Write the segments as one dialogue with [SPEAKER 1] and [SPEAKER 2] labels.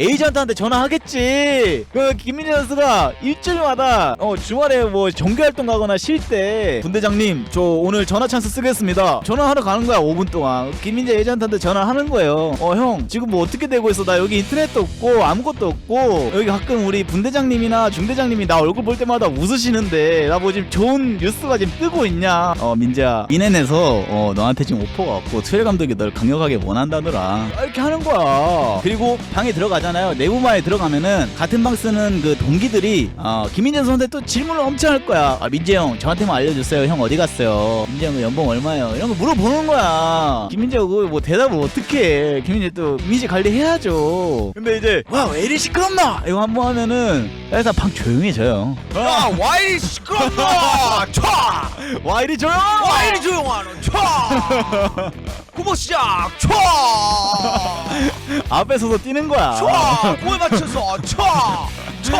[SPEAKER 1] 에이전트한테 전화하겠지. 그 김민재 선수가 일주일마다 어 주말에 뭐 정규 활동 가거나 쉴 때 분대장님 저 오늘 전화 찬스 쓰겠습니다. 전화하러 가는 거야 5분 동안. 김민재 에이전트한테 전화하는 거예요. 어 형 지금 뭐 어떻게 되고 있어? 나 여기 인터넷도 없고 아무것도 없고 여기 가끔 우리 분대장님이나 중대장님이 나 얼굴 볼 때마다 웃으시는데 나 뭐 지금 좋은 뉴스가 지금 뜨고 있냐? 어 민재야 인앤에서 어 너한테 지금 오퍼가 왔고 트웰 감독이 널 강력하게 원한다더라. 이렇게 하는 거야. 그리고 방에 들어가 잖아요. 내부방에 들어가면은 같은 방 쓰는 그 동기들이 어, 김민재 선수한테 또 질문을 엄청 할 거야. 아 민재 형 저한테만 알려주세요. 형 어디 갔어요? 민재 형 연봉 얼마예요? 이런 거 물어보는 거야. 김민재가 그거 뭐 대답을 어떻게 해? 김민재 또 이미지 관리해야죠. 근데 이제 와 왜 이리 시끄럽나? 이거 한 번 하면은 일단 방 조용해져요.
[SPEAKER 2] 야, 와 이리 시끄럽노? 촤!
[SPEAKER 1] 와 이리 조용!
[SPEAKER 2] 와 이리 조용하노? 촤! 구보 시작! 촤!
[SPEAKER 1] 앞에서도 뛰는 거야.
[SPEAKER 2] 촤! 골 맞춰서 촤! 촤!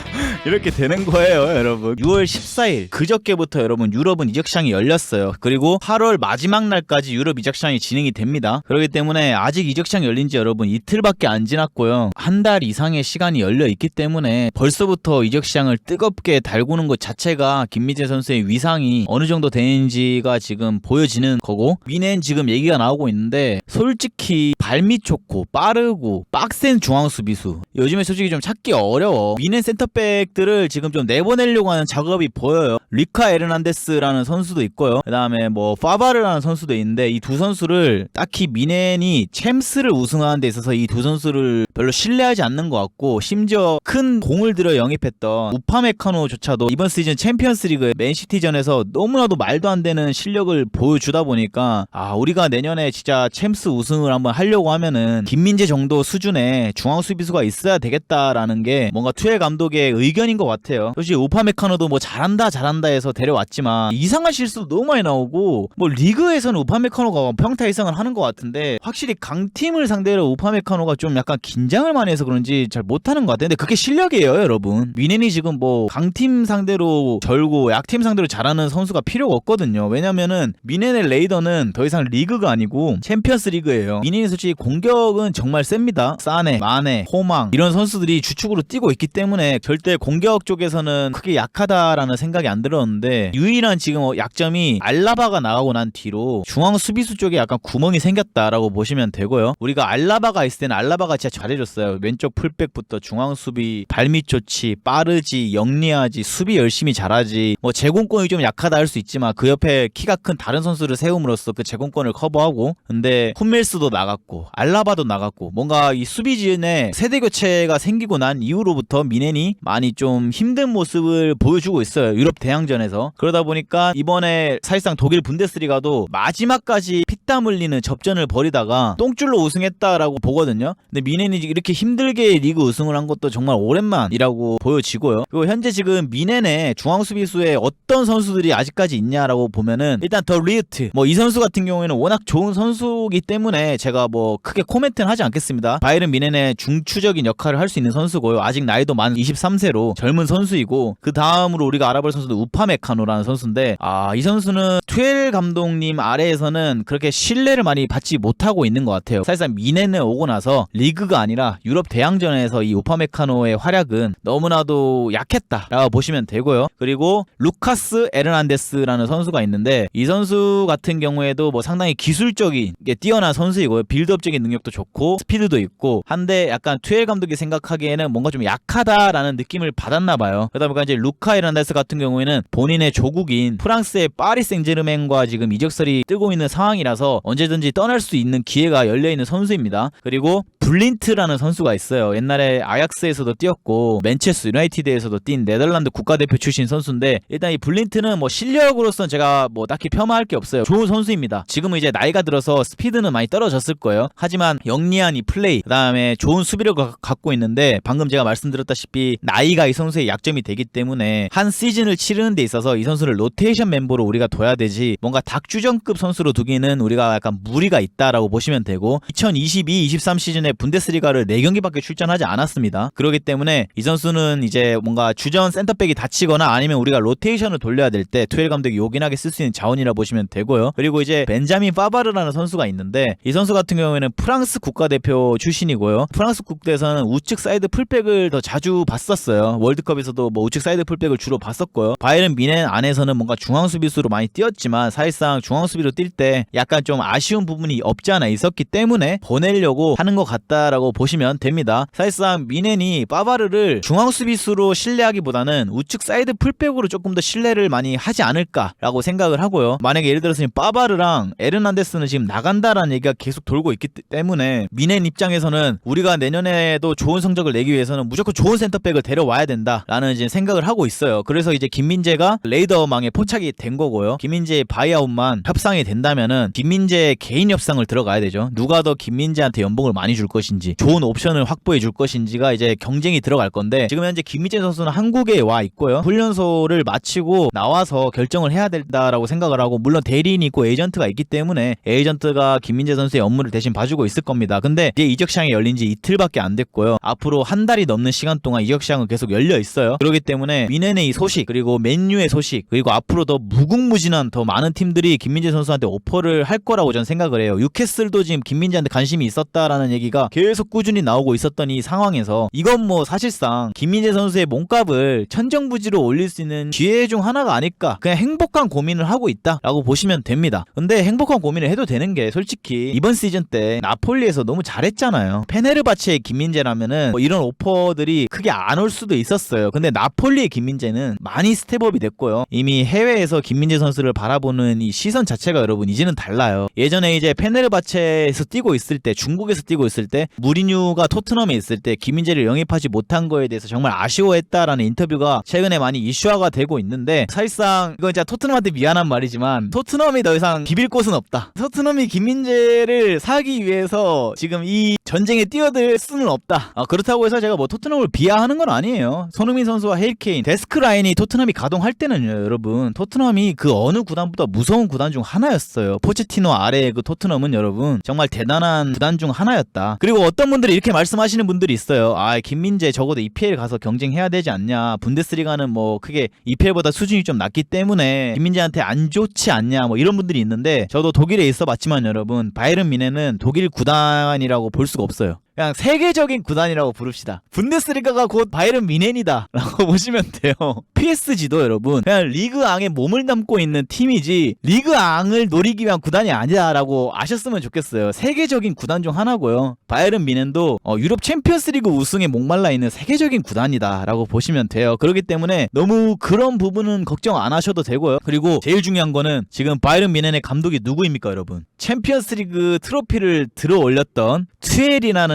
[SPEAKER 1] 이렇게 되는 거예요, 여러분. 6월 14일 그저께부터 여러분 유럽은 이적 시장이 열렸어요. 그리고 8월 마지막 날까지 유럽 이적 시장이 진행이 됩니다. 그렇기 때문에 아직 이적 시장이 열린 지 여러분 이틀밖에 안 지났고요. 한 달 이상의 시간이 열려 있기 때문에 벌써부터 이적 시장을 뜨겁게 달구는 것 자체가 김미재 선수의 위상이 어느 정도 되는지가 지금 보여지는 거고 미넨 지금 얘기가 나오고 있는데 솔직히 발밑 좋고 빠르고 빡센 중앙 수비수 요즘에 솔직히 좀 찾기 어려워 미넨 센터백 들을 지금 좀 내보내려고 하는 작업이 보여요. 리카 에르난데스라는 선수도 있고요. 그 다음에 뭐 파바르라는 선수도 있는데 이 두 선수를 딱히 미넨이 챔스를 우승하는 데 있어서 이 두 선수를 별로 신뢰하지 않는 것 같고 심지어 큰 공을 들여 영입했던 우파메카노조차도 이번 시즌 챔피언스리그 맨시티전에서 너무나도 말도 안 되는 실력을 보여주다 보니까 아 우리가 내년에 진짜 챔스 우승을 한번 하려고 하면은 김민재 정도 수준의 중앙 수비수가 있어야 되겠다라는 게 뭔가 투엘 감독의 의견인 것 같아요. 솔직히 우파메카노도 뭐 잘한다 잘한다 해서 데려왔지만 이상한 실수도 너무 많이 나오고 뭐 리그에서는 우파메카노가 평타 이상을 하는 것 같은데 확실히 강팀을 상대로 우파메카노가 좀 약간 긴장을 많이 해서 그런지 잘 못하는 것 같아요. 근데 그게 실력이에요, 여러분. 미넨이 지금 뭐 강팀 상대로 절고 약팀 상대로 잘하는 선수가 필요가 없거든요. 왜냐면은 미넨의 레이더는 더 이상 리그가 아니고 챔피언스 리그예요. 미넨이 솔직히 공격은 정말 셉니다. 사네, 마네, 호망 이런 선수들이 주축으로 뛰고 있기 때문에 절대 공격 쪽에서는 크게 약하다라는 생각이 안 들었는데 유일한 지금 어, 약점이 알라바가 나가고 난 뒤로 중앙 수비수 쪽에 약간 구멍이 생겼다라고 보시면 되고요. 우리가 알라바가 있을 때는 알라바가 진짜 잘해줬어요. 왼쪽 풀백부터 중앙 수비 발밑 좋지, 빠르지, 영리하지, 수비 열심히 잘하지. 뭐 제공권이 좀 약하다 할 수 있지만 그 옆에 키가 큰 다른 선수를 세움으로써 그 제공권을 커버하고. 근데 쿰멜스도 나갔고 알라바도 나갔고 뭔가 이 수비진에 세대 교체가 생기고 난 이후로부터 미넨이 많이 좀 힘든 모습을 보여주고 있어요. 유럽 대항전에서. 그러다 보니까 이번에 사실상 독일 분데스리가도 마지막까지 피 땀 흘리는 접전을 벌이다가 똥줄로 우승했다라고 보거든요. 근데 미넨이 이렇게 힘들게 리그 우승을 한 것도 정말 오랜만이라고 보여지고요. 그리고 현재 지금 미넨의 중앙 수비수에 어떤 선수들이 아직까지 있냐라고 보면은 일단 더 리우트 뭐 이 선수 같은 경우에는 워낙 좋은 선수기 때문에 제가 뭐 크게 코멘트는 하지 않겠습니다. 바이른 미넨의 중추적인 역할을 할 수 있는 선수고요. 아직 나이도 만 23세로 젊은 선수이고 그 다음으로 우리가 알아볼 선수는 우파메카노라는 선수인데 아 이 선수는 투엘 감독님 아래에서는 그렇게 신뢰를 많이 받지 못하고 있는 것 같아요. 사실상 미넨에 오고 나서 리그가 아니라 유럽 대항전에서 이 우파메카노의 활약은 너무나도 약했다라고 보시면 되고요. 그리고 루카스 에르난데스라는 선수가 있는데 이 선수 같은 경우에도 뭐 상당히 기술적인 게 뛰어난 선수이고요. 빌드업적인 능력도 좋고 스피드도 있고 한데 약간 투엘 감독이 생각하기에는 뭔가 좀 약하다라는 느낌을 받았나 봐요. 그러다 보니까 이제 루카 에르난데스 같은 경우에는 본인의 조국인 프랑스의 파리 생제르맹과 지금 이적설이 뜨고 있는 상황이라서 언제든지 떠날 수 있는 기회가 열려 있는 선수입니다. 그리고 블린트라는 선수가 있어요. 옛날에 아약스에서도 뛰었고 맨체스터 유나이티드에서도 뛴 네덜란드 국가대표 출신 선수인데 일단 이 블린트는 뭐 실력으로서는 제가 뭐 딱히 폄하할 게 없어요. 좋은 선수입니다. 지금은 이제 나이가 들어서 스피드는 많이 떨어졌을 거예요. 하지만 영리한 이 플레이 그다음에 좋은 수비력을 가- 갖고 있는데 방금 제가 말씀드렸다시피 나이가 이 선수의 약점이 되기 때문에 한 시즌을 치르는 데 있어서 이 선수를 로테이션 멤버로 우리가 둬야 되지 뭔가 닥주전급 선수로 두기는 우리가 약간 무리가 있다라고 보시면 되고 2022-23 시즌에 분데스리가를 4경기밖에 출전하지 않았습니다. 그렇기 때문에 이 선수는 이제 뭔가 주전 센터백이 다치거나 아니면 우리가 로테이션을 돌려야 될 때 투엘 감독이 요긴하게 쓸 수 있는 자원이라 보시면 되고요. 그리고 이제 벤자민 파바르라는 선수가 있는데 이 선수 같은 경우에는 프랑스 국가대표 출신이고요. 프랑스 국대에서는 우측 사이드 풀백을 더 자주 봤었어요. 월드컵에서도 뭐 우측 사이드 풀백을 주로 봤었고요. 바이른 미넨 안에서는 뭔가 중앙 수비수로 많이 뛰었지만 사실상 중앙 수비로 뛸 때 약간 좀 아쉬운 부분이 없지 않아 있었기 때문에 보내려고 하는 것 같다라고 보시면 됩니다. 사실상 미넨이 파바르를 중앙 수비수로 신뢰하기보다는 우측 사이드 풀백으로 조금 더 신뢰를 많이 하지 않을까라고 생각을 하고요. 만약에 예를 들어서 지금 파바르랑 에르난데스는 지금 나간다라는 얘기가 계속 돌고 있기 때문에 미넨 입장에서는 우리가 내년에도 좋은 성적을 내기 위해서는 무조건 좋은 센터백을 데려와야 된다라는 이제 생각을 하고 있어요. 그래서 이제 김민재가 레이더망에 포착이 된 거고요. 김민재의 바이아웃만 협상이 된다면은 김 민재의 개인 협상을 들어가야 되죠. 누가 더 김민재한테 연봉을 많이 줄 것인지 좋은 옵션을 확보해 줄 것인지가 이제 경쟁이 들어갈 건데 지금 현재 김민재 선수는 한국에 와 있고요. 훈련소를 마치고 나와서 결정을 해야 된다라고 생각을 하고 물론 대리인이 있고 에이전트가 있기 때문에 에이전트가 김민재 선수의 업무를 대신 봐주고 있을 겁니다. 근데 이제 이적 시장이 열린 지 이틀밖에 안 됐고요. 앞으로 한 달이 넘는 시간 동안 이적 시장은 계속 열려 있어요. 그렇기 때문에 미넨의 이 소식 그리고 맨유의 소식 그리고 앞으로 더 무궁무진한 더 많은 팀들이 김민재 선수한테 오퍼를 할 거라고 저는 생각을 해요. 유캐슬도 지금 김민재한테 관심이 있었다라는 얘기가 계속 꾸준히 나오고 있었던 이 상황에서 이건 뭐 사실상 김민재 선수의 몸값을 천정부지로 올릴 수 있는 기회 중 하나가 아닐까 그냥 행복한 고민을 하고 있다라고 보시면 됩니다. 근데 행복한 고민을 해도 되는 게 솔직히 이번 시즌 때 나폴리에서 너무 잘했잖아요. 페네르바체의 김민재라면은 뭐 이런 오퍼들이 크게 안 올 수도 있었어요. 근데 나폴리의 김민재는 많이 스텝업이 됐고요. 이미 해외에서 김민재 선수를 바라보는 이 시선 자체가 여러분 이제는 달라요. 예전에 이제 페네르바체에서 뛰고 있을 때 중국에서 뛰고 있을 때 무리뉴가 토트넘에 있을 때 김민재를 영입하지 못한 거에 대해서 정말 아쉬워했다라는 인터뷰가 최근에 많이 이슈화가 되고 있는데 사실상 이건 진짜 토트넘한테 미안한 말이지만 토트넘이 더 이상 비빌 곳은 없다. 토트넘이 김민재를 사기 위해서 지금 이 전쟁에 뛰어들 수는 없다. 아, 그렇다고 해서 제가 뭐 토트넘을 비하하는 건 아니에요. 손흥민 선수와 헤이케인 데스크 라인이 토트넘이 가동할 때는요, 여러분. 토트넘이 그 어느 구단보다 무서운 구단 중 하나였어요. 포체티 노 아래의 그 토트넘은 여러분 정말 대단한 구단 중 하나였다. 그리고 어떤 분들이 이렇게 말씀하시는 분들이 있어요. 아, 김민재 적어도 EPL 가서 경쟁해야 되지 않냐. 분데스리가는 뭐 크게 EPL보다 수준이 좀 낮기 때문에 김민재한테 안 좋지 않냐. 뭐 이런 분들이 있는데 저도 독일에 있어 봤지만 여러분 바이른 미네는 독일 구단이라고 볼 수가 없어요. 그냥 세계적인 구단이라고 부릅시다. 분데스리가가 곧 바이른 미넨이다. 라고 보시면 돼요. PSG도 여러분, 그냥 리그 앙에 몸을 담고 있는 팀이지, 리그 앙을 노리기 위한 구단이 아니다라고 아셨으면 좋겠어요. 세계적인 구단 중 하나고요. 바이른 미넨도 어, 유럽 챔피언스 리그 우승에 목말라 있는 세계적인 구단이다라고 보시면 돼요. 그렇기 때문에 너무 그런 부분은 걱정 안 하셔도 되고요. 그리고 제일 중요한 거는 지금 바이른 미넨의 감독이 누구입니까, 여러분? 챔피언스 리그 트로피를 들어 올렸던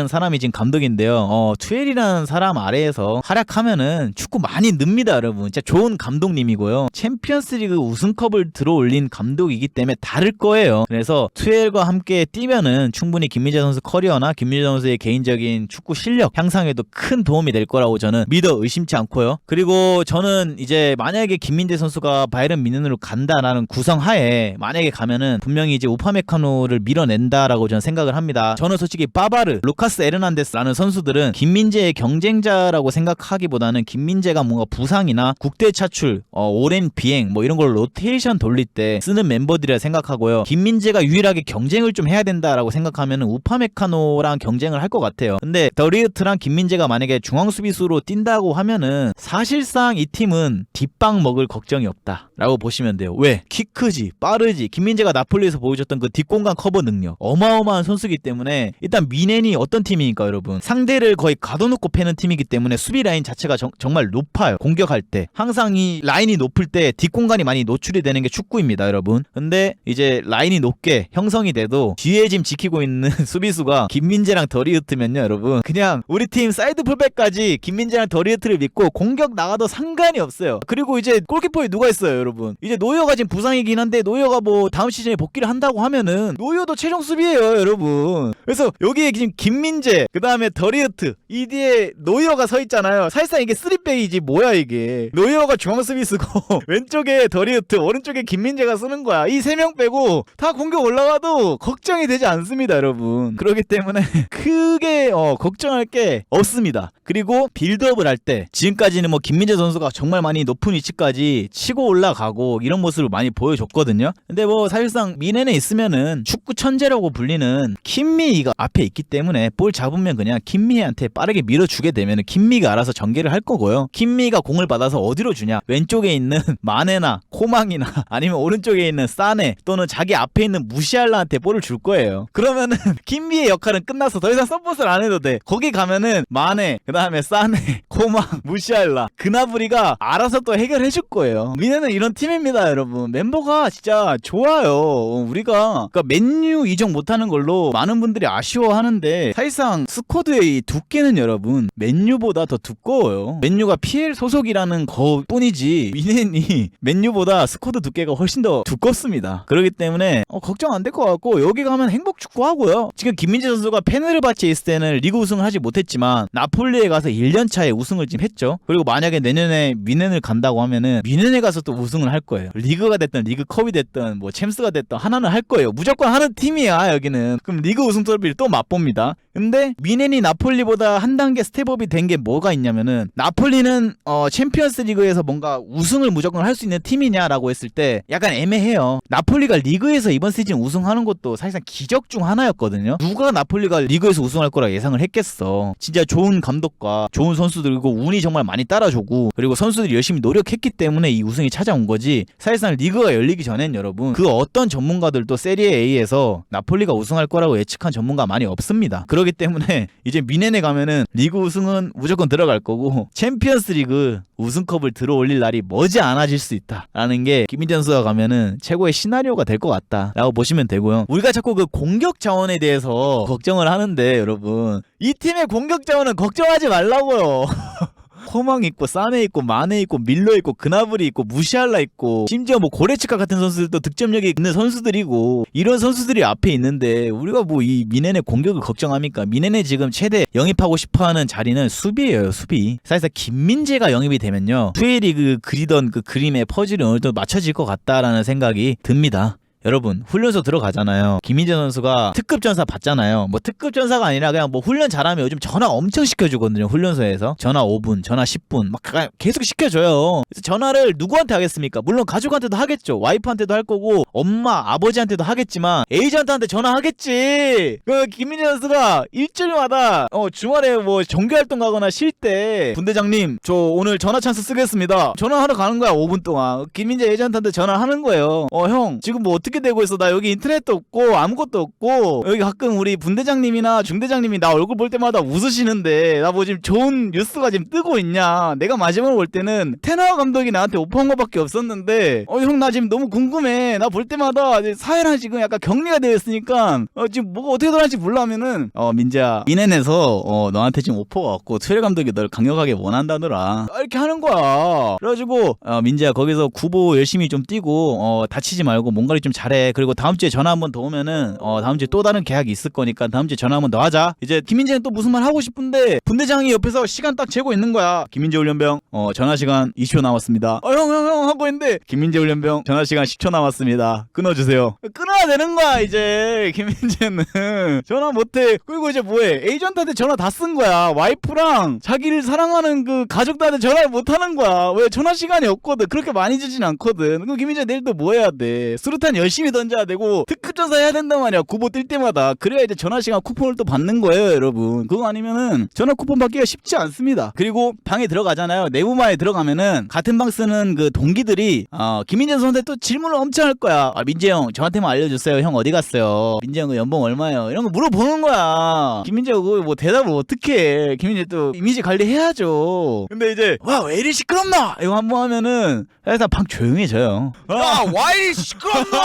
[SPEAKER 1] 투엘이라는 사람이 지금 감독인데요. 어, 투엘이라는 사람 아래에서 활약하면은 축구 많이 늡니다, 여러분. 진짜 좋은 감독님이고요. 챔피언스리그 우승컵을 들어올린 감독이기 때문에 다를 거예요. 그래서 투엘과 함께 뛰면은 충분히 김민재 선수 커리어나 김민재 선수의 개인적인 축구 실력 향상에도 큰 도움이 될 거라고 저는 믿어 의심치 않고요. 그리고 저는 이제 만약에 김민재 선수가 바이른 미넨으로 간다라는 구성하에 만약에 가면은 분명히 이제 우파메카노를 밀어낸다라고 저는 생각을 합니다. 저는 솔직히 바바르, 루카스 에르난데스라는 선수들은 김민재의 경쟁자라고 생각하기보다는 김민재가 뭔가 부상이나 국대 차출, 어, 오랜 비행 뭐 이런 걸 로테이션 돌릴 때 쓰는 멤버들이라 생각하고요. 김민재가 유일하게 경쟁을 좀 해야 된다라고 생각하면은 우파메카노랑 경쟁을 할 것 같아요. 근데 더리우트랑 김민재가 만약에 중앙 수비수로 뛴다고 하면은 사실상 이 팀은 뒷방 먹을 걱정이 없다라고 보시면 돼요. 왜? 키 크지, 빠르지. 김민재가 나폴리에서 보여줬던 그 뒷공간 커버 능력 어마어마한 선수기 때문에 일단 미넨이 어떤 팀이니까 여러분 상대를 거의 가둬놓고 패는 팀이기 때문에 수비 라인 자체가 정, 말 높아요. 공격할 때 항상 이 라인이 높을 때 뒷공간이 많이 노출이 되는 게 축구입니다, 여러분. 근데 이제 라인이 높게 형성이 돼도 뒤에 짐 지키고 있는 수비수가 김민재랑 더리우트면요, 여러분. 그냥 우리 팀 사이드 풀백까지 김민재랑 더리우트를 믿고 공격 나가도 상관이 없어요. 그리고 이제 골키퍼에 누가 있어요, 여러분. 이제 노이어가 지금 부상이긴 한데 노이어가 뭐 다음 시즌에 복귀를 한다고 하면은 노이어도 최종 수비예요, 여러분. 그래서 여기에 지금 김민 김민재, 그 다음에 더리우트, 이 뒤에 노이어가 서 있잖아요. 사실상 이게 쓰리백이지 뭐야 이게. 노이어가 중앙 수비수고 왼쪽에 더리우트, 오른쪽에 김민재가 쓰는 거야. 이 세 명 빼고 다 공격 올라가도 걱정이 되지 않습니다, 여러분. 그렇기 때문에 크게 어, 걱정할 게 없습니다. 그리고 빌드업을 할 때 지금까지는 뭐 김민재 선수가 정말 많이 높은 위치까지 치고 올라가고 이런 모습을 많이 보여줬거든요. 근데 뭐 사실상 미넨에 있으면은 축구 천재라고 불리는 김미희가 앞에 있기 때문에 볼 잡으면 그냥 김미희한테 빠르게 밀어주게 되면 김미희가 알아서 전개를 할 거고요. 김미희가 공을 받아서 어디로 주냐? 왼쪽에 있는 마네나 코망이나 아니면 오른쪽에 있는 사네 또는 자기 앞에 있는 무시알라한테 볼을 줄 거예요. 그러면은 김미의 역할은 끝나서 더 이상 서포트를 안 해도 돼. 거기 가면은 마네, 그 다음에 사네, 코망, 무시알라, 그나브리가 알아서 또 해결해 줄 거예요. 미네는 이런 팀입니다, 여러분. 멤버가 진짜 좋아요. 우리가 그러니까 맨유 이적 못하는 걸로 많은 분들이 아쉬워하는데 사실 상 스쿼드의 이 두께는 여러분 맨유보다 더 두꺼워요. 맨유가 PL 소속이라는 것뿐이지 미넨이 맨유보다 스쿼드 두께가 훨씬 더 두껍습니다. 그렇기 때문에 어, 걱정 안 될 것 같고 여기 가면 행복 축구 하고요. 지금 김민재 선수가 페네르바치에 있을 때는 리그 우승을 하지 못했지만 나폴리에 가서 1년 차에 우승을 지금 했죠. 그리고 만약에 내년에 미넨을 간다고 하면은 미넨에 가서 또 우승을 할 거예요. 리그가 됐든 리그컵이 됐든 뭐 챔스가 됐든 하나는 할 거예요. 무조건 하는 팀이야 여기는. 그럼 리그 우승 트로피를 또 맛봅니다. 근데 미넨이 나폴리보다 한 단계 스텝업이 된 게 뭐가 있냐면은 나폴리는 어 챔피언스 리그에서 뭔가 우승을 무조건 할 수 있는 팀이냐라고 했을 때 약간 애매해요. 나폴리가 리그에서 이번 시즌 우승하는 것도 사실상 기적 중 하나였거든요. 누가 나폴리가 리그에서 우승할 거라 예상을 했겠어. 진짜 좋은 감독과 좋은 선수들이고 운이 정말 많이 따라주고 그리고 선수들이 열심히 노력했기 때문에 이 우승이 찾아온 거지. 사실상 리그가 열리기 전엔 여러분 그 어떤 전문가들도 세리에 A에서 나폴리가 우승할 거라고 예측한 전문가 많이 없습니다. 그 렇기 때문에 이제 미넨에 가면은 리그 우승은 무조건 들어갈 거고 챔피언스 리그 우승컵을 들어올릴 날이 머지 않아질 수 있다라는 게 김민재 선수가 가면은 최고의 시나리오가 될 것 같다라고 보시면 되고요. 우리가 자꾸 그 공격 자원에 대해서 걱정을 하는데 여러분 이 팀의 공격 자원은 걱정하지 말라고요. 코망 있고 사네 있고 마네 있고 밀러 있고 그나브리 있고 무시알라 있고 심지어 뭐 고레츠카 같은 선수들도 득점력이 있는 선수들이고 이런 선수들이 앞에 있는데 우리가 뭐 이 미넨의 공격을 걱정합니까? 미넨의 지금 최대 영입하고 싶어하는 자리는 수비예요 수비. 사실상 김민재가 영입이 되면요 투에리그 그리던 그 그림의 퍼즐이 정도 맞춰질 것 같다라는 생각이 듭니다. 여러분 훈련소 들어가잖아요. 김민재 선수가 특급 전사 받잖아요. 뭐 특급 전사가 아니라 그냥 뭐 훈련 잘하면 요즘 전화 엄청 시켜주거든요. 훈련소에서 전화 5분, 전화 10분 막 가- 계속 시켜줘요. 그래서 전화를 누구한테 하겠습니까? 물론 가족한테도 하겠죠. 와이프한테도 할 거고 엄마, 아버지한테도 하겠지만 에이전트한테 전화하겠지. 그 김민재 선수가 일주일마다 어 주말에 뭐 정규 활동 가거나 쉴 때 분대장님 저 오늘 전화 찬스 쓰겠습니다. 전화하러 가는 거야 5분 동안. 김민재 에이전트한테 전화하는 거예요. 어 형 지금 뭐 어떻게 되고 있어? 나 여기 인터넷도 없고 아무것도 없고 여기 가끔 우리 분대장님이나 중대장님이 나 얼굴 볼 때마다 웃으시는데 나 뭐 지금 좋은 뉴스가 지금 뜨고 있냐? 내가 마지막으로 볼 때는 테너 감독이 나한테 오퍼한 거밖에 없었는데 어 형 나 지금 너무 궁금해. 나 볼 때마다 사회랑 지금 약간 격리가 되어 있으니까 어 지금 뭐가 어떻게 돌아갈지 몰라면은 어 민재야 미넨에서 어 너한테 지금 오퍼가 왔고 트레 감독이 널 강력하게 원한다더라. 아, 이렇게 하는 거야. 그래가지고 어 민재야 거기서 구보 열심히 좀 뛰고 어 다치지 말고 몸 관리 좀잘 해. 그리고 다음 주에 전화 한 번 더 오면은 어 다음 주에 또 다른 계약이 있을 거니까 다음 주에 전화 한 번 더 하자. 이제 김민재는 또 무슨 말 하고 싶은데 분대장이 옆에서 시간 딱 재고 있는 거야. 김민재 훈련병 어 전화 시간 20초 남았습니다. 어 형 형 형 하고 있는데 김민재 훈련병 전화 시간 10초 남았습니다. 끊어주세요. 끊어야 되는 거야 이제 김민재는 전화 못해. 그리고 이제 뭐해? 에이전트한테 전화 다 쓴 거야. 와이프랑 자기를 사랑하는 그 가족들한테 전화를 못 하는 거야. 왜 전화 시간이 없거든. 그렇게 많이 주진 않거든. 그럼 김민재 내일 또 뭐 해야 돼? 수류탄 열심히 던져야 되고 특급 전사 해야 된단 말이야. 구보 뛸 때마다. 그래야 이제 전화 시간 쿠폰을 또 받는 거예요, 여러분. 그거 아니면은 전화 쿠폰 받기가 쉽지 않습니다. 그리고 방에 들어가잖아요. 내부마에 들어가면은 같은 방 쓰는 그 동기들이 어, 김민재 선수한테 또 질문을 엄청 할 거야. 아, 민재 형 저한테만 알려주세요. 형 어디 갔어요? 민재 형그 연봉 얼마예요? 이런 거 물어보는 거야. 김민재가 그거 뭐 대답을 어떻게 해? 김민재 또 이미지 관리해야죠. 근데 이제 와 왜 이리 시끄럽나? 이거 한 번 하면은 일단 방 조용해져요. 아,
[SPEAKER 2] 야, 와 이리 시끄럽노!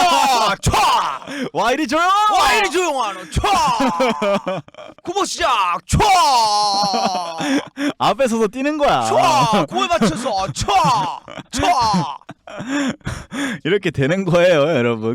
[SPEAKER 2] 촤!
[SPEAKER 1] 와 이리 조용!
[SPEAKER 2] 와 이리 조용하노! 촤! 구보 시작! 촤!
[SPEAKER 1] 앞에 서서 뛰는 거야.
[SPEAKER 2] 촤! 고에 맞춰서 촤! 촤!
[SPEAKER 1] 이렇게 되는 거예요, 여러분.